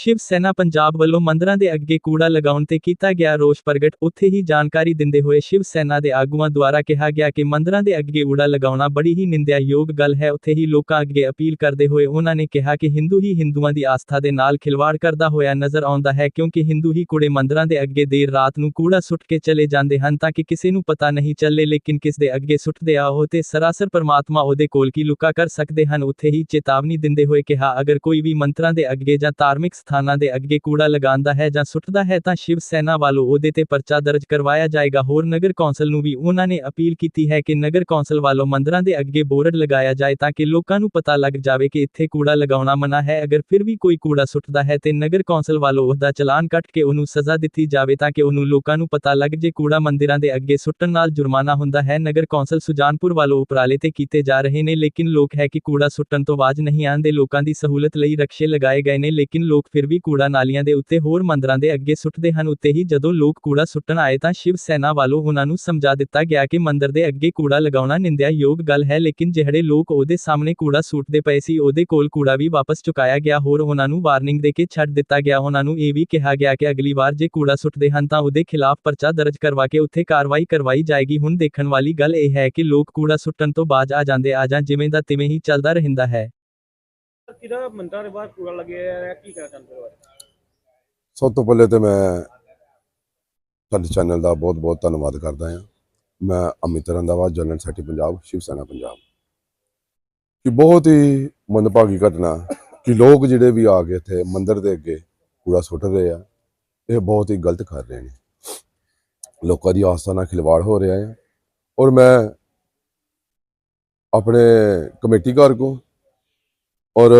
ਸ਼ਿਵ ਸੈਨਾ ਪੰਜਾਬ ਵੱਲੋਂ ਮੰਦਰਾਂ ਦੇ ਅੱਗੇ ਕੂੜਾ ਲਗਾਉਣ ਤੇ ਕੀਤਾ ਗਿਆ ਰੋਸ ਪ੍ਰਗਟ। ਉੱਥੇ ਹੀ ਜਾਣਕਾਰੀ ਦਿੰਦੇ ਹੋਏ ਸ਼ਿਵ ਸੈਨਾ ਦੇ ਆਗੂਆਂ ਦੁਆਰਾ ਕਿਹਾ ਗਿਆ ਕਿ ਮੰਦਰਾਂ ਦੇ ਅੱਗੇ ਕੂੜਾ ਲਗਾਉਣਾ ਬੜੀ ਹੀ ਨਿੰਦਿਆਯੋਗ ਗੱਲ ਹੈ। ਉੱਥੇ ਹੀ ਲੋਕਾਂ ਅੱਗੇ ਅਪੀਲ ਕਰਦੇ ਹੋਏ ਉਹਨਾਂ ਨੇ ਕਿਹਾ ਕਿ ਹਿੰਦੂ ਹੀ ਹਿੰਦੂਆਂ ਦੀ ਆਸਥਾ ਦੇ ਨਾਲ ਖਿਲਵਾੜ ਕਰਦਾ ਹੋਇਆ ਨਜ਼ਰ ਆਉਂਦਾ ਹੈ ਕਿਉਂਕਿ ਹਿੰਦੂ ਹੀ ਕੂੜੇ ਮੰਦਰਾਂ ਦੇ ਅੱਗੇ ਦੇਰ ਰਾਤ ਨੂੰ ਕੂੜਾ ਸੁੱਟ ਕੇ ਚਲੇ ਜਾਂਦੇ ਹਨ ਤਾਂ ਕਿ ਕਿਸੇ ਨੂੰ ਪਤਾ ਨਹੀਂ ਚੱਲੇ ਲੇਕਿਨ ਕਿਸ ਦੇ ਅੱਗੇ ਸੁੱਟਦੇ ਆ ਉਹ ਤੇ ਸਰਾਸਰ ਪਰਮਾਤਮਾ ਉਹਦੇ ਕੋਲ ਕੀ ਲੁਕਾ ਕਰ ਸਕਦੇ ਹਨ। ਉੱਥੇ ਹੀ ਚੇਤਾਵਨੀ ਦਿੰਦੇ ਹੋਏ ਕਿਹਾ, ਅਗਰ ਕੋਈ ਵੀ ਮੰਤਰਾਂ ਦੇ ਅੱਗੇ ਜਾਂ ਧਾਰਮਿਕ ਸਥਾਨਾਂ ਦੇ ਅੱਗੇ ਕੂੜਾ ਲਗਾਉਂਦਾ ਹੈ ਜਾਂ ਸੁੱਟਦਾ ਹੈ ਤਾਂ ਸ਼ਿਵ ਸੈਨਾ ਵੱਲੋਂ ਉਹਦੇ ਤੇ ਪਰਚਾ ਦਰਜ ਕਰਵਾਇਆ ਜਾਏਗਾ। ਹੋਰ ਨਗਰ ਕੌਂਸਲ ਨੂੰ ਵੀ ਉਹਨਾਂ ਨੇ ਅਪੀਲ ਕੀਤੀ ਹੈ ਕਿ ਨਗਰ ਕੌਂਸਲ ਵੱਲੋਂ ਮੰਦਰਾਂ ਦੇ ਅੱਗੇ ਬੋਰਡ ਲਗਾਇਆ ਜਾਏ ਤਾਂ ਕਿ ਲੋਕਾਂ ਨੂੰ ਪਤਾ ਲੱਗ ਜਾਵੇ ਕਿ ਇੱਥੇ ਕੂੜਾ ਲਗਾਉਣਾ ਮਨਾ ਹੈ। ਅਗਰ ਫਿਰ ਵੀ ਕੋਈ ਕੂੜਾ ਸੁੱਟਦਾ ਹੈ ਤੇ ਨਗਰ ਕੌਂਸਲ ਵੱਲੋਂ ਉਹਦਾ ਚਲਾਨ ਕੱਟ ਕੇ ਉਹਨੂੰ ਸਜ਼ਾ ਦਿੱਤੀ ਜਾਵੇ ਤਾਂ ਕਿ ਉਹਨੂੰ ਲੋਕਾਂ ਨੂੰ ਪਤਾ ਲੱਗ ਜੇ ਕੂੜਾ ਮੰਦਿਰਾਂ ਦੇ ਅੱਗੇ ਸੁੱਟਣ ਨਾਲ ਜੁਰਮਾਨਾ ਹੁੰਦਾ ਹੈ। ਨਗਰ ਕੌਂਸਲ ਸੁਜਾਨਪੁਰ ਵੱਲੋਂ ਉਪਰਾਲੇ ਤੇ ਕੀਤੇ ਜਾ ਰਹੇ ਨੇ ਲੇਕਿਨ ਲੋਕ ਹੈ ਕਿ ਕੂੜਾ ਸੁੱਟਣ ਤੋਂ ਬਾਅਦ ਨਹੀਂ ਆਉਂਦੇ। ਲੋਕਾਂ ਦੀ ਸਹੂਲਤ ਲਈ ਰਕਸ਼ੇ ਲਗਾਏ ਗਏ ਨੇ ਲੇਕਿਨ ਲੋਕ ਫਿਰ ਵੀ ਕੂੜਾ ਨਾਲੀਆਂ ਦੇ ਉੱਤੇ ਹੋਰ ਮੰਦਰਾਂ ਦੇ ਅੱਗੇ ਸੁੱਟਦੇ ਹਨ। ਉੱਤੇ ਹੀ ਜਦੋਂ ਲੋਕ ਕੂੜਾ ਸੁੱਟਣ ਆਏ ਤਾਂ ਸ਼ਿਵ ਸੈਨਾ ਵੱਲੋਂ ਉਹਨਾਂ ਨੂੰ ਸਮਝਾ ਦਿੱਤਾ ਗਿਆ ਕਿ ਮੰਦਰ ਦੇ ਅੱਗੇ ਕੂੜਾ ਲਗਾਉਣਾ ਨਿੰਦਿਆਯੋਗ ਗੱਲ ਹੈ, ਲੇਕਿਨ ਜਿਹੜੇ ਲੋਕ ਉਹਦੇ ਸਾਹਮਣੇ ਕੂੜਾ ਸੁੱਟਦੇ ਪਏ ਸੀ, ਉਹਦੇ ਕੋਲ ਕੂੜਾ ਵੀ ਵਾਪਸ ਚੁਕਾਇਆ ਗਿਆ। ਹੋਰ ਉਹਨਾਂ ਨੂੰ ਵਾਰਨਿੰਗ ਦੇ ਕੇ ਛੱਡ ਦਿੱਤਾ ਗਿਆ। ਉਹਨਾਂ ਨੂੰ ਇਹ ਵੀ ਕਿਹਾ ਗਿਆ ਕਿ ਅਗਲੀ ਵਾਰ ਜੇ ਕੂੜਾ ਸੁੱਟਦੇ ਹਨ ਤਾਂ ਉਹਦੇ ਖਿਲਾਫ ਪਰਚਾ ਦਰਜ ਕਰਵਾ ਕੇ ਉੱਥੇ ਕਾਰਵਾਈ ਕਰਵਾਈ ਜਾਏਗੀ। ਹੁਣ ਦੇਖਣ ਵਾਲੀ ਗੱਲ ਇਹ ਹੈ ਕਿ ਲੋਕ ਕੂੜਾ ਸੁੱਟਣ ਤੋਂ ਬਾਜ਼ ਆ ਜਾਂਦੇ ਆ ਜਾਂ ਜਿਵੇਂ ਦਾ ਤਿਵੇਂ ਹੀ ਚੱਲਦਾ ਰਹਿੰਦਾ ਹੈ। ਕਿਹੜਾ ਮੰਦਰਾਂ ਦੇ ਬਾਹਰ ਕੂੜਾ ਲੱਗਿਆ ਹੈ? ਕੀ ਕਹਿਣਾ ਚਾਹੁੰਦੇ ਹੋ ਸਭ ਤੋਂ ਪਹਿਲੇ ਤੇ ਮੈਂ ਤੁਹਾਡੇ ਚੈਨਲ ਦਾ ਬਹੁਤ ਬਹੁਤ ਧੰਨਵਾਦ ਕਰਦਾ ਹਾਂ। ਮੈਂ ਅਮਿਤ ਰੰਦਾਵਾ ਜਨਰਲ ਸੈਕਟਰੀ ਪੰਜਾਬ, ਸ਼ਿਵ ਸੈਨਾ ਪੰਜਾਬ। ਕਿ ਬਹੁਤ ਹੀ ਮੰਦਭਾਗੀ ਘਟਨਾ ਕਿ ਲੋਕ ਜਿਹੜੇ ਵੀ ਆ ਕੇ ਇੱਥੇ, ਮੰਦਿਰ ਦੇ ਅੱਗੇ ਕੂੜਾ ਸੁੱਟ ਰਹੇ ਆ। ਇਹ ਬਹੁਤ ਹੀ ਗਲਤ ਕਰ ਰਹੇ ਨੇ। ਲੋਕਾਂ ਦੀ ਆਸਥਾ ਨਾਲ ਖਿਲਵਾੜ ਹੋ ਰਿਹਾ ਹੈ ਔਰ ਮੈਂ ਆਪਣੇ ਕਮੇਟੀ ਘਰ ਕੋ ਔਰ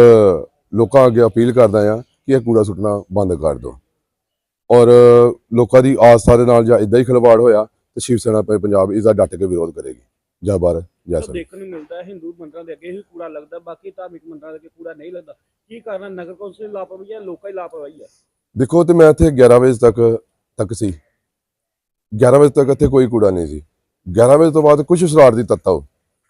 ਲੋਕਾਂ ਅੱਗੇ ਅਪੀਲ ਕਰਦਾ ਹਾਂ ਕਿ ਇਹ ਕੂੜਾ ਸੁੱਟਣਾ ਬੰਦ ਕਰ ਦਿਓ। ਔਰ ਲੋਕਾਂ ਦੀ ਆਸਥਾ ਦੇ ਨਾਲ ਜਾਂ ਇਦਾਂ ਹੀ ਖਿਲਵਾੜ ਹੋਇਆ ਤੇ ਸ਼ਿਵ ਸੈਨਾ ਪੰਜਾਬ ਇਸ ਦਾ ਡਟ ਕੇ ਵਿਰੋਧ ਕਰੇਗੀ। ਜੈ ਭਾਰਤ ਜੈ ਸਰ ਦੇਖਣ ਨੂੰ ਮਿਲਦਾ ਹੈ ਹਿੰਦੂ ਮੰਦਰਾਂ ਦੇ ਅੱਗੇ ਹੀ ਕੂੜਾ ਲੱਗਦਾ ਬਾਕੀ ਧਾਰਮਿਕ ਮੰਦਰਾਂ ਦੇ ਅੱਗੇ ਕੂੜਾ ਨਹੀਂ ਲੱਗਦਾ। ਕੀ ਕਾਰਨ ਨਗਰ ਕੌਂਸਲ ਲਾਪਰਵਾਹੀ ਹੈ ਲੋਕਾਂ ਦੀ ਲਾਪਰਵਾਹੀ ਹੈ। ਦੇਖੋ ਤੇ ਮੈਂ ਇੱਥੇ 11 ਵਜੇ ਤੱਕ ਤੱਕ ਸੀ। 11 ਵਜੇ ਤੱਕ ਇੱਥੇ ਕੋਈ ਕੂੜਾ ਨਹੀਂ ਸੀ। 11 ਵਜੇ ਤੋਂ ਬਾਅਦ ਕੁਝ ਸ਼ਰਾਰਤੀ ਤੱਤਵ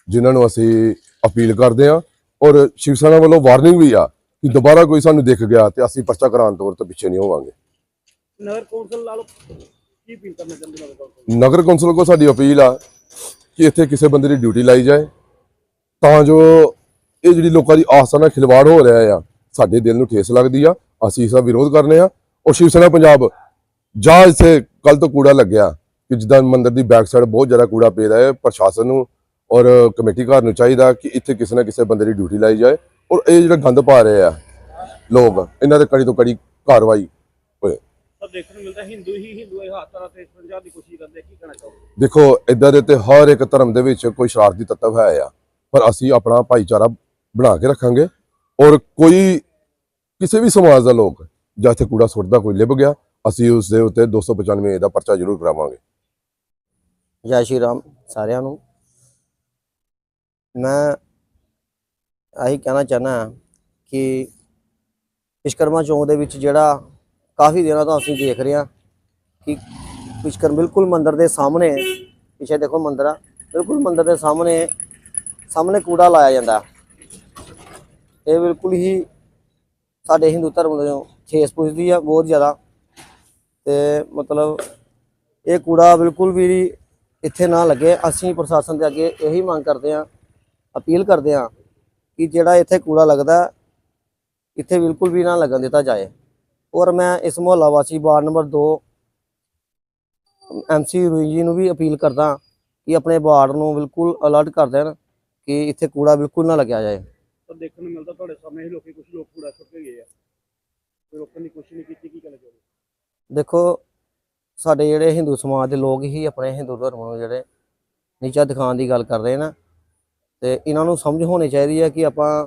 ਜਿਨ੍ਹਾਂ ਨੂੰ ਅਸੀਂ ਅਪੀਲ ਕਰਦੇ ਹਾਂ ਔਰ ਸ਼ਿਵ ਸੈਨਾ ਵੱਲੋਂ ਵਾਰਨਿੰਗ ਵੀ ਆ ਕਿ ਦੁਬਾਰਾ ਕੋਈ ਸਾਨੂੰ ਦਿਖ ਗਿਆ ਤੇ ਅਸੀਂ ਪਰਚਾ ਕਰਾਉਣ ਤੋਂ ਤੋਂ ਪਿੱਛੇ ਨਹੀਂ ਹੋਵਾਂਗੇ। ਨਗਰ ਕੌਂਸਲ ਨਾਲ ਕੀ ਅਪੀਲ ਕਰਨਾ ਚਾਹੁੰਦੇ ਨਗਰ ਕੌਂਸਲ ਨਗਰ ਕੌਂਸਲ ਕੋ ਸਾਡੀ ਅਪੀਲ ਆ ਕਿ ਇੱਥੇ ਕਿਸੇ ਬੰਦੇ ਦੀ ਡਿਊਟੀ ਲਾਈ ਜਾਏ ਤਾਂ ਜੋ ਇਹ ਜਿਹੜੀ ਲੋਕਾਂ ਦੀ ਆਸਥਾ ਨਾਲ ਖਿਲਵਾੜ ਹੋ ਰਿਹਾ ਆ ਸਾਡੇ ਦਿਲ ਨੂੰ ਠੇਸ ਲੱਗਦੀ ਆ ਅਸੀਂ ਇਸ ਦਾ ਵਿਰੋਧ ਕਰਨੇ ਆ। ਔਰ ਸ਼ਿਵ ਸੈਨਾ ਪੰਜਾਬ ਜਾਂ ਇੱਥੇ ਕੱਲ ਤੋਂ ਕੂੜਾ ਲੱਗਿਆ ਕਿ ਜਿੱਦਾਂ ਮੰਦਿਰ ਦੀ ਬੈਕ ਸਾਈਡ ਬਹੁਤ ਜ਼ਿਆਦਾ ਕੂੜਾ ਪਿਆ ਹੈ ਪ੍ਰਸ਼ਾਸਨ ਨੂੰ ਔਰ ਕਮੇਟੀ ਘਰ ਨੂੰ ਚਾਹੀਦਾ ਕਿ ਇੱਥੇ ਕਿਸੇ ਨਾ ਕਿਸੇ ਬੰਦੇ ਦੀ ਡਿਊਟੀ ਲਾਈ ਜਾਏ। ਔਰ ਇਹ ਜਿਹੜਾ ਗੰਦ ਪਾ ਰਹੇ ਆ ਲੋਕ ਇਹਨਾਂ ਤੇ ਕੜੀ ਤੋਂ ਕੜੀ ਕਾਰਵਾਈ ਹੋਏ। ਤਾਂ ਦੇਖਣ ਨੂੰ ਮਿਲਦਾ ਹਿੰਦੂ ਹੀ ਹਿੰਦੂ ਦੇ ਹੱਥਾਂ ਤੇ ਪੰਜਾਬ ਦੀ ਕੋਸ਼ਿਸ਼ ਕਰਦੇ ਆ, ਕੀ ਕਹਿਣਾ ਚਾਹੋਗੇ? ਦੇਖੋ ਇਦਾਂ ਦੇ ਤੇ ਹਰ ਇੱਕ ਧਰਮ ਦੇ ਵਿੱਚ ਕੋਈ ਸ਼ਰਾਰਤੀ ਤੱਤਵ ਹੈ ਆ ਪਰ ਅਸੀਂ ਆਪਣਾ ਭਾਈਚਾਰਾ ਬਣਾ ਕੇ ਰੱਖਾਂਗੇ। ਔਰ ਕੋਈ ਕਿਸੇ ਵੀ ਸਮਾਜ ਦਾ ਲੋਕ ਜਾਂ ਇੱਥੇ ਕੂੜਾ ਸੁੱਟਦਾ ਕੋਈ ਲਿਭ ਗਿਆ ਅਸੀਂ ਉਸ ਦੇ ਉੱਤੇ 295 ਦਾ ਪਰਚਾ ਜ਼ਰੂਰ ਕਰਾਵਾਂਗੇ। ਜੈ ਸ਼੍ਰੀ ਰਾਮ ਸਾਰਿਆਂ ਨੂੰ। ਮੈਂ ਆਹੀ ਕਹਿਣਾ ਚਾਹਨਾ ਕਿ ਵਿਸ਼ਕਰਮਾ ਚੌਂਕ ਦੇ ਵਿੱਚ ਜਿਹੜਾ ਕਾਫੀ ਦਿਨਾਂ ਤੋਂ ਅਸੀਂ ਦੇਖ ਰਹੇ ਹਾਂ ਕਿ ਵਿਸ਼ਕਰਮ ਬਿਲਕੁਲ ਮੰਦਰ ਦੇ ਸਾਹਮਣੇ, ਪਿੱਛੇ ਦੇਖੋ ਮੰਦਰ ਆ, ਬਿਲਕੁਲ ਮੰਦਰ ਦੇ ਸਾਹਮਣੇ ਸਾਹਮਣੇ ਕੂੜਾ ਲਾਇਆ ਜਾਂਦਾ। ਇਹ ਬਿਲਕੁਲ ਹੀ ਸਾਡੇ ਹਿੰਦੂ ਧਰਮ ਦੇ ਠੇਸ ਪੁੱਜਦੀ ਆ ਬਹੁਤ ਜ਼ਿਆਦਾ। ਤੇ ਮਤਲਬ ਇਹ ਕੂੜਾ ਬਿਲਕੁਲ ਵੀ ਇੱਥੇ ਨਾ ਲੱਗੇ। ਅਸੀਂ ਪ੍ਰਸ਼ਾਸਨ ਦੇ ਅੱਗੇ ਇਹੀ ਮੰਗ ਕਰਦੇ ਹਾਂ ਅਪੀਲ ਕਰਦੇ ਹਾਂ ਕਿ ਜਿਹੜਾ ਇੱਥੇ ਕੂੜਾ ਲੱਗਦਾ ਇੱਥੇ ਬਿਲਕੁਲ ਵੀ ਨਾ ਲੱਗਣ ਦਿੱਤਾ ਜਾਏ। ਔਰ ਮੈਂ ਇਸ ਮੁਹੱਲਾ ਵਾਸੀ ਵਾਰਡ ਨੰਬਰ 2 ਐਮਸੀ ਰੂਈ ਜੀ ਨੂੰ ਵੀ ਅਪੀਲ ਕਰਦਾ ਕਿ ਆਪਣੇ ਵਾਰਡ ਨੂੰ ਬਿਲਕੁਲ ਅਲਰਟ ਕਰ ਦੇਣ ਕਿ ਇੱਥੇ ਕੂੜਾ ਬਿਲਕੁਲ ਨਾ ਲੱਗਿਆ ਜਾਏ। ਤਾਂ ਦੇਖਣ ਨੂੰ ਮਿਲਦਾ ਤੁਹਾਡੇ ਸਾਹਮਣੇ ਹੀ ਲੋਕੀ ਕੁਝ ਲੋਕ ਕੂੜਾ ਸੁੱਟ ਕੇ ਗਏ ਆ। ਕੋਈ ਰੋਕਣ ਦੀ ਕੋਸ਼ਿਸ਼ ਨਹੀਂ ਕੀਤੀ ਕੀ ਕਹਿਣਾ ਚਾਹੋਗੇ? ਦੇਖੋ ਸਾਡੇ ਜਿਹੜੇ ਹਿੰਦੂ ਸਮਾਜ ਦੇ ਲੋਕ ਹੀ ਆਪਣੇ ਹਿੰਦੂ ਧਰਮ ਨੂੰ ਜਿਹੜੇ ਨੀਚਾ ਦਿਖਾਉਣ ਦੀ ਗੱਲ ਕਰ ਰਹੇ ਨੇ ਤੇ ਇਹਨਾਂ ਨੂੰ ਸਮਝ ਹੋਣੀ ਚਾਹੀਦੀ ਹੈ ਕਿ ਆਪਾਂ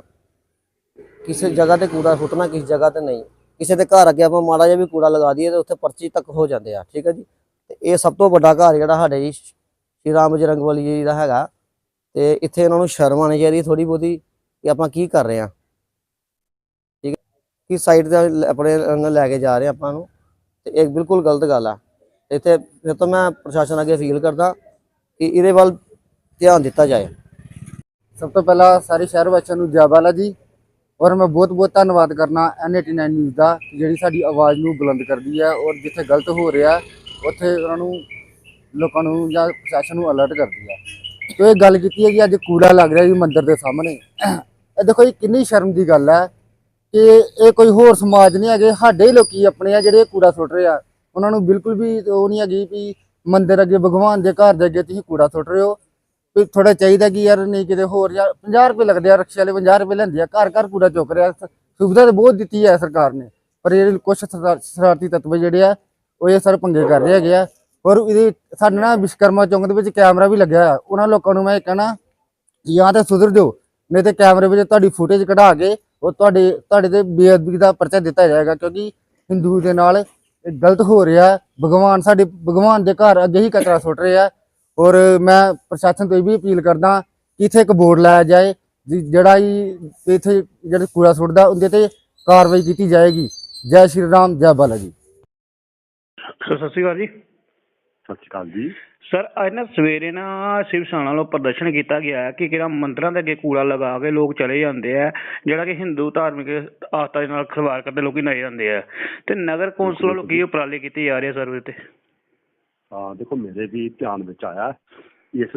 ਕਿਸੇ ਜਗ੍ਹਾ ਤੇ ਕੂੜਾ ਸੁੱਟਣਾ, ਕਿਸ ਜਗ੍ਹਾ ਤੇ ਨਹੀਂ। ਕਿਸੇ ਦੇ ਘਰ ਅੱਗੇ ਆਪਾਂ ਮਾੜਾ ਜਿਹਾ ਵੀ ਕੂੜਾ ਲਗਾ ਦਈਏ ਤੇ ਉੱਥੇ ਪਰਚੀ ਤੱਕ ਹੋ ਜਾਂਦੇ ਆ, ਠੀਕ ਹੈ ਜੀ? ਤੇ ਇਹ ਸਭ ਤੋਂ ਵੱਡਾ ਘਰ ਜਿਹੜਾ ਸਾਡੇ ਜੀ, ਸ਼੍ਰੀ ਰਾਮ ਬਜਰੰਗ ਜੀ ਦਾ ਹੈਗਾ। ਤੇ ਇੱਥੇ ਇਹਨਾਂ ਨੂੰ ਸ਼ਰਮ ਆਣੀ ਚਾਹੀਦੀ ਥੋੜੀ ਬਹੁਤੀ ਕਿ ਆਪਾਂ ਕੀ ਕਰ ਰਹੇ ਆ। ਠੀਕ ਹੈ ਕਿ ਸਾਈਡ ਤੇ ਆਪਣੇ ਲੈ ਕੇ ਜਾ ਰਹੇ ਆਪਾਂ ਨੂੰ? ਤੇ ਇਹ ਬਿਲਕੁਲ ਗਲਤ ਗੱਲ ਆ। ਇੱਥੇ ਫਿਰ ਤੋਂ ਮੈਂ ਪ੍ਰਸ਼ਾਸਨ ਅੱਗੇ ਅਪੀਲ ਕਰਦਾ ਕਿ ਇਹਦੇ ਵੱਲ ਧਿਆਨ ਦਿੱਤਾ ਜਾਏ। ਸਭ ਤੋਂ ਪਹਿਲਾਂ ਸਾਰੇ ਸ਼ਹਿਰ ਵਾਸੀਆਂ ਨੂੰ ਜੈ ਬਾਲਾ ਜੀ। ਔਰ ਮੈਂ ਬਹੁਤ ਬਹੁਤ ਧੰਨਵਾਦ ਕਰਨਾ N89 ਨਿਊਜ਼ ਦਾ ਕਿ ਜਿਹੜੀ ਸਾਡੀ ਆਵਾਜ਼ ਨੂੰ ਬੁਲੰਦ ਕਰਦੀ ਹੈ ਔਰ ਜਿੱਥੇ ਗਲਤ ਹੋ ਰਿਹਾ ਉੱਥੇ ਉਹਨਾਂ ਨੂੰ ਲੋਕਾਂ ਨੂੰ ਜਾਂ ਪ੍ਰਸ਼ਾਸਨ ਨੂੰ ਅਲਰਟ ਕਰਦੀ ਹੈ। ਤੇ ਇਹ ਗੱਲ ਕੀਤੀ ਹੈ ਕਿ ਅੱਜ ਕੂੜਾ ਲੱਗ ਰਿਹਾ ਜੀ ਮੰਦਿਰ ਦੇ ਸਾਹਮਣੇ। ਇਹ ਦੇਖੋ ਇਹ ਕਿੰਨੀ ਸ਼ਰਮ ਦੀ ਗੱਲ ਹੈ ਕਿ ਇਹ ਕੋਈ ਹੋਰ ਸਮਾਜ ਨਹੀਂ ਹੈਗੇ, ਸਾਡੇ ਹੀ ਲੋਕੀ ਆਪਣੇ ਆ ਜਿਹੜੇ ਕੂੜਾ ਸੁੱਟ ਰਹੇ ਆ। ਉਹਨਾਂ ਨੂੰ ਬਿਲਕੁਲ ਵੀ ਉਹ ਨਹੀਂ ਹੈਗੀ ਵੀ ਮੰਦਿਰ ਅੱਗੇ ਭਗਵਾਨ ਦੇ ਘਰ ਦੇ ਅੱਗੇ ਤੁਸੀਂ ਕੂੜਾ ਸੁੱਟ ਰਹੇ ਹੋ। ਵੀ ਥੋੜਾ ਚਾਹੀਦਾ ਕਿ ਯਾਰ ਨਹੀਂ ਕਿਤੇ ਹੋਰ ਯਾਰ 50 ਰੁਪਏ ਲੱਗਦੇ ਆ, ਰਕਸ਼ੇ ਵਾਲੇ 50 ਰੁਪਏ ਲੈਂਦੇ ਆ, ਘਰ ਘਰ ਕੂੜਾ ਚੁੱਕ ਰਿਹਾ ਸੁਵਿਧਾ ਤਾਂ ਬਹੁਤ ਦਿੱਤੀ ਹੈ ਸਰਕਾਰ ਨੇ, ਪਰ ਇਹ ਕੁਝ ਸ਼ਰਾਰਤੀ ਤੱਤਵ ਜਿਹੜੇ ਆ, ਉਹ ਇਹ ਸਰ ਪੰਗੇ ਕਰ ਰਹੇ ਹੈਗੇ ਆ, ਔਰ ਇਹਦੇ ਸਾਡੇ ਨਾਲ ਵਿਸ਼ਕਰਮਾ ਚੌਂਕ ਦੇ ਵਿੱਚ ਕੈਮਰਾ ਵੀ ਲੱਗਿਆ ਆ ਉਹਨਾਂ ਲੋਕਾਂ ਨੂੰ ਮੈਂ ਕਹਿਣਾ ਜਾਂ ਤਾਂ ਸੁਧਰ ਜਾਓ, ਨਹੀਂ ਤੇ ਕੈਮਰੇ ਵਿੱਚ ਤੁਹਾਡੀ ਫੁਟੇਜ ਕਢਾ ਕੇ ਉਹ ਤੁਹਾਡੇ ਤੁਹਾਡੇ ਤੇ ਬੇਅਦਬੀ ਦਾ ਪਰਚਾ ਦਿੱਤਾ ਜਾਏਗਾ, ਕਿਉਂਕਿ ਹਿੰਦੂ ਦੇ ਨਾਲ ਇਹ ਗਲਤ ਹੋ ਰਿਹਾ, ਭਗਵਾਨ ਸਾਡੇ, ਭਗਵਾਨ ਦੇ ਘਰ ਅੱਗੇ ਹੀ ਕਚਰਾ ਸੁੱਟ ਰਿਹਾ ਔਰ ਮੈਂ ਪ੍ਰਸ਼ਾਸਨ ਤੋਂ ਇਹ ਵੀ ਅਪੀਲ ਕਰਦਾ ਕਿ ਇੱਥੇ ਇੱਕ ਬੋਰਡ ਲਾਇਆ ਜਾਏ ਜਿਹੜਾ ਹੀ ਇੱਥੇ ਜਿਹੜਾ ਕੂੜਾ ਸੁੱਟਦਾ ਉਹਦੇ ਤੇ ਕਾਰਵਾਈ ਕੀਤੀ ਜਾਏਗੀ। ਜੈ ਸ਼੍ਰੀ ਰਾਮ ਜੈ ਬਾਲਾ ਜੀ ਸਰ ਸਤਿ ਸ਼੍ਰੀ ਅਕਾਲ ਜੀ। ਸਤਿ ਸ਼੍ਰੀ ਅਕਾਲ ਜੀ। ਸਰ ਅੱਜ ਨਾ ਸਵੇਰੇ ਨਾ ਸ਼ਿਵ ਸੈਨਾ ਵੱਲੋਂ ਪ੍ਰਦਰਸ਼ਨ ਕੀਤਾ ਗਿਆ ਹੈ ਕਿ ਕਿਹੜਾ ਮੰਦਰਾਂ ਦੇ ਅੱਗੇ ਕੂੜਾ ਲਗਾ ਕੇ ਲੋਕ ਚਲੇ ਜਾਂਦੇ ਆ ਜਿਹੜਾ ਕਿ ਹਿੰਦੂ ਧਾਰਮਿਕ ਆਸਥਾ ਦੇ ਨਾਲ ਖਿਲਵਾੜ ਕਰਦੇ ਲੋਕੀ ਨਜ਼ਰ ਜਾਂਦੇ ਆ। ਤੇ ਨਗਰ ਕੌਂਸਲ ਵੱਲੋਂ ਕੀ ਉਪਰਾਲੇ ਕੀਤੇ ਜਾ ਰਹੇ ਸਰ ਉਹਦੇ ਤੇ? ਦੇਖੋ ਮੇਰੇ ਵੀ ਧਿਆਨ ਵਿੱਚ ਆਇਆ ਇਸ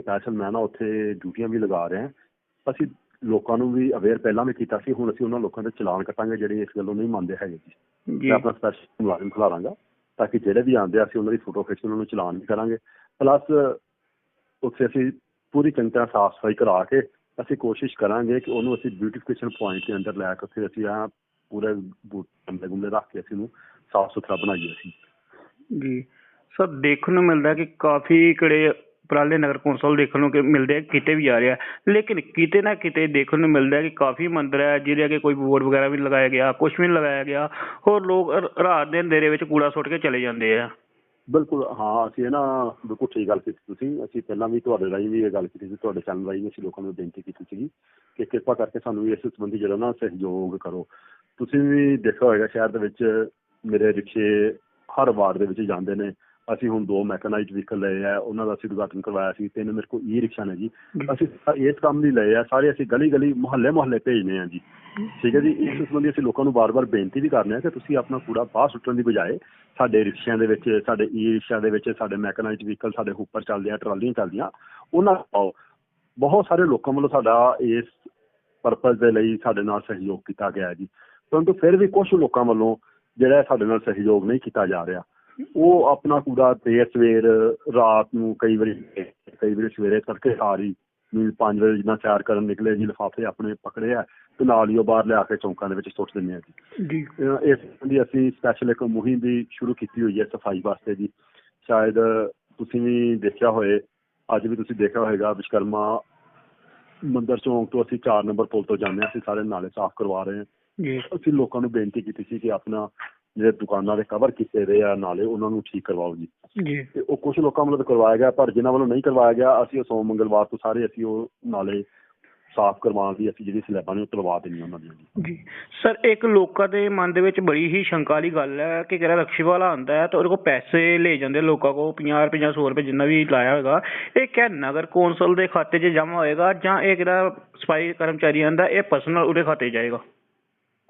ਸਪੈਸ਼ਲ ਮੈਂ ਨਾ ਉੱਥੇ ਡਿਊਟੀਆਂ ਵੀ ਲਗਾ ਰਿਹਾ। ਅਸੀਂ ਲੋਕਾਂ ਨੂੰ ਵੀ ਅਵੇਅਰ ਪਹਿਲਾਂ ਵੀ ਕੀਤਾ ਸੀ ਹੁਣ ਅਸੀਂ ਉਹਨਾਂ ਲੋਕਾਂ ਦੇ ਚਲਾਨ ਕੱਟਾਂਗੇ ਜਿਹੜੇ ਇਸ ਗੱਲੋਂ ਨਹੀਂ ਮੰਨਦੇ ਹੈਗੇ ਜੀ। ਮੈਂ ਆਪਣਾ ਸਪੈਸ਼ਲ ਮੁਲਾਜ਼ਮ ਖਿਲਾਰਾਂਗਾ ਤਾਂ ਕਿ ਜਿਹੜੇ ਵੀ ਆਉਂਦੇ ਆ ਅਸੀਂ ਉਹਨਾਂ ਦੀ ਫੋਟੋ ਖਿੱਚ ਉਹਨਾਂ ਨੂੰ ਚਲਾਨ ਵੀ ਕਰਾਂਗੇ। ਪਲੱਸ ਉੱਥੇ ਅਸੀਂ ਪੂਰੀ ਚੰਗੀ ਸਾਫ਼ ਸਫ਼ਾਈ ਕਰਾ ਕੇ ਅਸੀਂ ਕੋਸ਼ਿਸ਼ ਕਰਾਂਗੇ ਕਿ ਉਹਨੂੰ ਅਸੀਂ ਬਿਊਟੀਫਿਕੇਸ਼ਨ ਪੁਆਇੰਟ ਦੇ ਅੰਦਰ ਲੈ ਕੇ ਉੱਥੇ ਅਸੀਂ ਆ ਪੂਰੇ ਬੂਟੇ ਗੁੰਲੇ ਰੱਖ ਕੇ ਅਸੀਂ ਉਹਨੂੰ ਸਾਫ਼ ਸੁਥਰਾ ਬਣਾਈਏ ਅਸੀਂ। ਜੀ। ਸਰ, ਦੇਖਣ ਨੂੰ ਮਿਲਦਾ ਕਿ ਕਾਫੀ ਕਿਹੜੇ ਉਪਰਾਲੇ ਨਗਰ ਕੌਂਸਲ ਦੇਖਣ ਨੂੰ ਕਿ ਮਿਲਦੇ ਆ, ਕਿਤੇ ਵੀ ਆ ਰਿਹਾ ਲੇਕਿਨ ਕਿਤੇ ਨਾ ਕਿਤੇ ਦੇਖਣ ਨੂੰ ਮਿਲਦਾ ਕਿ ਕਾਫੀ ਮੰਦਰ ਹੈ, ਜਿਹਦੇ ਅੱਗੇ ਕੋਈ ਬੋਰਡ ਵਗੈਰਾ ਵੀ ਲਗਾਇਆ ਗਿਆ ਕੁਝ ਵੀ ਨੀ ਲਗਾਇਆ ਗਿਆ। ਹੋਰ ਲੋਕ ਰ- ਰਾਤ ਦੇ ਅੰਧੇਰੇ ਵਿੱਚ ਕੂੜਾ ਸੁੱਟ ਕੇ ਚਲੇ ਜਾਂਦੇ ਆ। ਬਿਲਕੁਲ, ਹਾਂ, ਅਸੀਂ ਇਹ ਨਾ ਬਿਲਕੁਲ ਠੀਕ ਗੱਲ ਕੀਤੀ ਤੁਸੀਂ। ਅਸੀਂ ਪਹਿਲਾਂ ਵੀ ਤੁਹਾਡੇ ਰਾਹੀਂ ਵੀ ਇਹ ਗੱਲ ਕੀਤੀ ਸੀ, ਤੁਹਾਡੇ ਚੈਨਲ ਰਾਹੀਂ ਵੀ ਅਸੀਂ ਲੋਕਾਂ ਨੂੰ ਬੇਨਤੀ ਕੀਤੀ ਸੀਗੀ ਕਿ ਕਿਰਪਾ ਕਰਕੇ ਸਾਨੂੰ ਵੀ ਇਸ ਸੰਬੰਧੀ ਜਿਹੜਾ ਨਾ ਸਹਿਯੋਗ ਕਰੋ। ਤੁਸੀਂ ਵੀ ਦੇਖਿਆ ਹੋਵੇਗਾ ਸ਼ਹਿਰ ਦੇ ਵਿੱਚ ਮੇਰੇ ਰਿਕਸ਼ੇ ਹਰ ਵਾਰਡ ਦੇ ਵਿੱਚ ਜਾਂਦੇ ਨੇ। ਅਸੀਂ ਹੁਣ ਦੋ ਮੈਕਨਾਈਜ਼ਡ ਵਹੀਕਲ ਲਏ ਆ ਉਹਨਾਂ ਦਾ ਅਸੀਂ ਉਦਘਾਟਨ ਕਰਵਾਇਆ ਸੀ ਤਿੰਨ ਮੇਰੇ ਕੋਲ ਈ ਰਿਕਸ਼ਾ ਨੇ ਜੀ। ਅਸੀਂ ਇਸ ਕੰਮ ਲਈ ਲਏ ਆ ਸਾਰੇ ਅਸੀਂ ਗਲੀ ਗਲੀ ਮੁਹੱਲੇ ਮੁਹੱਲੇ ਭੇਜਨੇ ਆ ਜੀ। ਠੀਕ ਹੈ ਜੀ ਇਸ ਸੰਬੰਧੀ ਅਸੀਂ ਲੋਕਾਂ ਨੂੰ ਬਾਰ-ਬਾਰ ਬੇਨਤੀ ਵੀ ਕਰਨੇ ਆ ਕਿ ਤੁਸੀਂ ਆਪਣਾ ਕੂੜਾ ਬਾਹਰ ਸੁੱਟਣ ਦੀ ਬਜਾਏ ਸਾਡੇ ਰਿਕਸ਼ਿਆਂ ਦੇ ਵਿੱਚ ਸਾਡੇ ਈ ਰਿਕਸ਼ਾ ਦੇ ਵਿੱਚ ਸਾਡੇ ਮੈਕਨਾਈਜ਼ਡ ਵਹੀਕਲ ਸਾਡੇ ਉੱਪਰ ਚੱਲਦੇ ਆ ਟਰਾਲੀਆਂ ਚੱਲਦੀਆਂ ਉਹਨਾਂ ਪਾਓ। ਬਹੁਤ ਸਾਰੇ ਲੋਕਾਂ ਵੱਲੋਂ ਸਾਡਾ ਇਸ ਪਰਪਸ ਦੇ ਲਈ ਸਾਡੇ ਨਾਲ ਸਹਿਯੋਗ ਕੀਤਾ ਗਿਆ ਹੈ ਜੀ। ਪਰੰਤੂ ਫਿਰ ਵੀ ਕੁਝ ਲੋਕਾਂ ਵੱਲੋਂ ਜਿਹੜਾ ਸਾਡੇ ਨਾਲ ਸਹਿਯੋਗ ਨਹੀਂ ਕੀਤਾ ਜਾ ਰਿਹਾ। ਉਹ ਆਪਣਾ ਕੂੜਾ ਦੇਰ ਸਵੇਰ ਰਾਤ ਨੂੰ ਕਈ ਵਾਰੀ ਕਈ ਵਾਰੀ ਸਵੇਰੇ ਤੜਕੇ ਸਾਰੀ ਨੂੰ 5 ਵਜੇ ਜਿੱਦਾਂ ਸੈਰ ਕਰਨ ਨਿਕਲੇ ਜੀ ਲਿਫਾਫੇ ਆਪਣੇ ਪਕੜੇ ਆ ਤੇ ਨਾਲ ਹੀ ਉਹ ਬਾਹਰ ਲਿਆ ਕੇ ਚੌਂਕਾਂ ਦੇ ਵਿੱਚ ਸੁੱਟ ਦਿੰਦੇ ਆ ਜੀ। ਇਸ ਸੰਬੰਧੀ ਅਸੀਂ ਸਪੈਸ਼ਲ ਇੱਕ ਮੁਹਿੰਮ ਵੀ ਸ਼ੁਰੂ ਕੀਤੀ ਹੋਈ ਹੈ ਸਫ਼ਾਈ ਵਾਸਤੇ ਜੀ। ਸ਼ਾਇਦ ਤੁਸੀਂ ਵੀ ਦੇਖਿਆ ਹੋਏ ਅੱਜ ਵੀ ਤੁਸੀਂ ਦੇਖਿਆ ਹੋਵੇਗਾ ਵਿਸ਼ਕਰਮਾ ਮੰਦਰ ਚੌਂਕ ਤੋਂ ਅਸੀਂ 4 ਨੰਬਰ ਪੁਲ ਤੋਂ ਜਾਂਦੇ ਹਾਂ ਅਸੀਂ ਸਾਰੇ ਨਾਲੇ ਸਾਫ਼ ਕਰਵਾ ਰਹੇ ਹਾਂ। ਜੀ। ਅਸੀਂ ਲੋਕਾਂ ਨੂੰ ਬੇਨਤੀ ਕੀਤੀ ਸੀ ਕਿ ਆਪਣਾ ਜਿਹੜੇ ਦੁਕਾਨਾਂ ਦੇ ਕਵਰ ਕੀਤੇ ਦੇ ਆ ਨਾਲੇ ਉਹਨਾਂ ਨੂੰ ਠੀਕ ਕਰਵਾਓ ਜੀ। ਜੀ। ਤੇ ਉਹ ਕੁਝ ਲੋਕਾਂ ਵੱਲੋਂ ਤਾਂ ਕਰਵਾਇਆ ਗਿਆ ਪਰ ਜਿਨ੍ਹਾਂ ਵੱਲੋਂ ਨਹੀਂ ਕਰਵਾਇਆ ਗਿਆ ਅਸੀਂ ਉਹ ਸੋਮ ਮੰਗਲਵਾਰ ਤੋਂ ਸਾਰੇ ਅਸੀਂ ਉਹ ਨਾਲੇ ਸਾਫ਼ ਕਰਵਾਉਣ ਦੀ ਅਸੀਂ ਜਿਹੜੀ ਸਲੈਬਾਂ ਨੇ ਉਹ ਤੁਲਵਾ ਦੇਣੀਆਂ ਉਹਨਾਂ ਦੀਆਂ ਜੀ। ਸਰ ਇੱਕ ਲੋਕਾਂ ਦੇ ਮਨ ਦੇ ਵਿੱਚ ਬੜੀ ਹੀ ਸ਼ੰਕਾ ਵਾਲੀ ਗੱਲ ਹੈ ਕਿ ਕਿਹੜਾ ਰਕਸ਼ੇ ਵਾਲਾ ਆਂਦਾ ਹੈ ਤਾਂ ਉਹਦੇ ਕੋਲ ਪੈਸੇ ਲੈ ਜਾਂਦੇ ਲੋਕਾਂ ਕੋਲ 50 ਰੁਪਏ ਜਾਂ 100 ਰੁਪਏ ਜਿੰਨਾ ਵੀ ਲਾਇਆ ਹੋਏਗਾ। ਇਹ ਕਿਆ ਨਗਰ ਕੌਂਸਲ ਦੇ ਖਾਤੇ 'ਚ ਜਮ੍ਹਾਂ ਹੋਏਗਾ ਜਾਂ ਇਹ ਕਿਹੜਾ ਸਫ਼ਾਈ ਕਰਮਚਾਰੀ ਆਂਦਾ ਇਹ ਪਰਸਨਲ ਉਹਦੇ ਖਾਤੇ 'ਚ ਜਾਏਗਾ?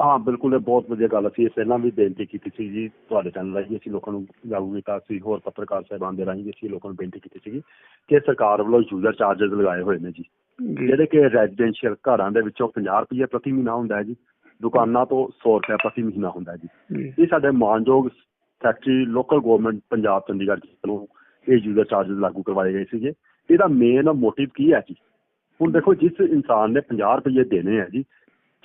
ਹਾਂ ਬਿਲਕੁਲ ਇਹ ਬਹੁਤ ਵਧੀਆ ਗੱਲ ਸੀ ਇਹ ਪਹਿਲਾਂ ਵੀ ਬੇਨਤੀ ਕੀਤੀ ਸੀ ਜੀ ਤੁਹਾਡੇ ਚੈਨਲ ਰਾਹੀਂ ਅਸੀਂ ਲੋਕਾਂ ਨੂੰ ਜਾਗੂ ਕੀਤਾ ਸੀ ਹੋਰ ਪੱਤਰਕਾਰ ਸਾਹਿਬਾਨ ਦੇ ਰਾਹੀਂ ਵੀ ਅਸੀਂ ਲੋਕਾਂ ਨੂੰ ਬੇਨਤੀ ਕੀਤੀ ਸੀ ਕਿ ਸਰਕਾਰ ਵੱਲੋਂ ਯੂਜ਼ਰ ਚਾਰजेस ਲਗਾਏ ਹੋਏ ਨੇ ਜੀ। ਜਿਹੜੇ ਕਿ ਰੈਜ਼ੀਡੈਂਸ਼ੀਅਲ ਘਰਾਂ ਦੇ ਵਿੱਚੋਂ 50 ਰੁਪਏ ਪ੍ਰਤੀ ਮਹੀਨਾ ਹੁੰਦਾ ਹੈ ਜੀ। ਦੁਕਾਨਾਂ ਤੋਂ 100 ਰੁਪਏ ਪ੍ਰਤੀ ਮਹੀਨਾ ਹੁੰਦਾ ਹੈ ਜੀ। ਇਹ ਸਾਡੇ ਮਾਨਯੋਗ secretary local government Punjab Chandigarh ਵੱਲੋਂ ਇਹ ਯੂਜ਼ਰ ਚਾਰजेस ਲਾਗੂ ਕਰਵਾਏ ਗਏ ਸੀਗੇ। ਇਹਦਾ ਮੇਨ ਮੋਟਿਵ ਕੀ ਹੈ ਜੀ? ਹੁਣ ਦੇਖੋ ਜਿਸ ਇਨਸਾਨ ਨੇ 50 ਰੁਪਏ ਦੇਣੇ ਆ ਜੀ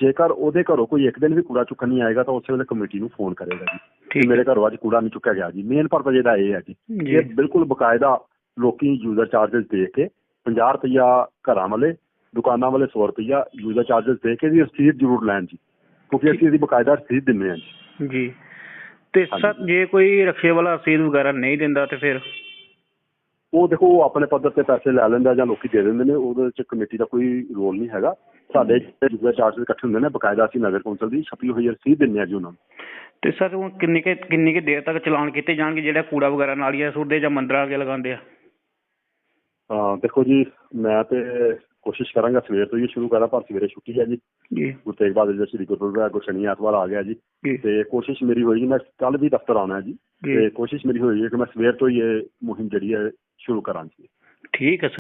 ਜੇਕਰ ਉਹਦੇ ਘਰੋਂ ਕੋਈ ਇੱਕ ਦਿਨ ਵੀ ਕੂੜਾ ਚੁੱਕਣ ਨਹੀਂ ਆਏਗਾ ਤਾਂ ਉਸੇ ਵੇਲੇ ਕਮੇਟੀ ਨੂੰ ਫੋਨ ਕਰੇਗਾ ਜੀ। ਮੇਰੇ ਘਰੋਂ ਅੱਜ ਕੂੜਾ ਨਹੀਂ ਚੁੱਕਿਆ ਗਿਆ ਜੀ। ਮੇਨ ਪਰਪਸ ਇਹਦਾ ਇਹ ਹੈ ਜੀ ਇਹ ਬਿਲਕੁਲ ਬਕਾਇਦਾ ਲੋਕੀ ਯੂਜ਼ਰ ਚਾਰजेस ਦੇ ਕੇ 50 ਰੁਪਇਆ ਘਰਾਂ ਵਾਲੇ ਦੁਕਾਨਾਂ ਵਾਲੇ 100 ਰੁਪਇਆ ਯੂਜ਼ਰ ਚਾਰजेस ਦੇ ਕੇ ਦੀ ਰਸੀਦ ਜ਼ਰੂਰ ਲੈਣ ਜੀ। ਕਿਉਂਕਿ ਅਸੀਂ ਇਹਦੀ ਬਕਾਇਦਾ ਰਸੀਦ ਦਿੰਦੇ ਹਾਂ ਜੀ। ਜੀ। ਤੇ ਸਰ ਜੇ ਕੋਈ ਰਖੇ ਵਾਲਾ ਰਸੀਦ ਵਗੈਰਾ ਨਹੀਂ ਦਿੰਦਾ ਤੇ ਫਿਰ? ਉਹ ਦੇਖੋ ਆਪਣੇ ਪੱਧਰ ਤੇ ਪੈਸੇ ਲੈ ਲੈਂਦਾ ਜਾਂ ਲੋਕੀ ਦੇ ਦਿੰਦੇ ਨੇ ਉਹਦੇ ਵਿੱਚ ਕਮੇਟੀ ਦਾ ਕੋਈ ਰੋਲ ਨਹੀਂ ਹੈਗਾ। ਸਾਡੇ ਜਿਹੜੇ ਚਾਰजेस ਇਕੱਠੇ ਹੁੰਦੇ ਨੇ ਬਕਾਇਦਾ ਅਸੀਂ ਨਗਰ ਕੌਂਸਲ ਦੀ ਛਪੀ ਹੋਈ ਰਸੀਦ ਦਿੰਦੇ ਹਾਂ ਜੀ ਉਹਨਾਂ ਨੂੰ। ਤੇ ਸਰ ਹੁਣ ਕਿੰਨੀ ਕਿ ਕਿੰਨੀ ਕਿ ਦੇਰ ਤੱਕ ਚਲਾਨ ਕੀਤੇ ਜਾਣਗੇ? ਜਿਹੜਾ ਕੂੜਾ ਵਗੈਰਾ ਨਾਲੀਆਂ ਸੁੱਟਦੇ ਜਾਂ ਮੰਦਰਾਂ ਅੱਗੇ ਲਗਾਉਂਦੇ ਆ? ਹਾਂ ਦੇਖੋ ਜੀ ਮੈਂ ਤੇ ਕੋਸ਼ਿਸ਼ ਕਰਾਂਗਾ ਸਵੇਰ ਤੋਂ ਹੀ ਸ਼ੁਰੂ ਕਰਾਂ ਪਰ ਸਵੇਰੇ ਛੁੱਟੀ ਹੈ ਜੀ। ਜੀ। ਗੁਰੂ ਤੇਗ ਬਹਾਦਰ ਜੀ ਸ੍ਰੀ ਗੁਰੂ ਹੈ ਕੋ ਸ਼ਨੀ ਐਤਵਾਰ ਆ ਗਿਆ ਜੀ। ਤੇ ਕੋਸ਼ਿਸ਼ ਮੇਰੀ ਹੋਈ ਮੈਂ ਕੱਲ ਵੀ ਦਫ਼ਤਰ ਆਉਣਾ ਹੈ ਜੀ। ਤੇ ਕੋਸ਼ਿਸ਼ ਮੇਰੀ ਹੋਈ ਹੈ ਕਿ ਮੈਂ ਸਵੇਰ ਤੋਂ ਹੀ ਇਹ ਮੁਹਿੰਮ ਜਿਹੜੀ ਹੈ ਸ਼ੁਰੂ ਕਰਾਂ ਜੀ। ਠੀਕ ਹੈ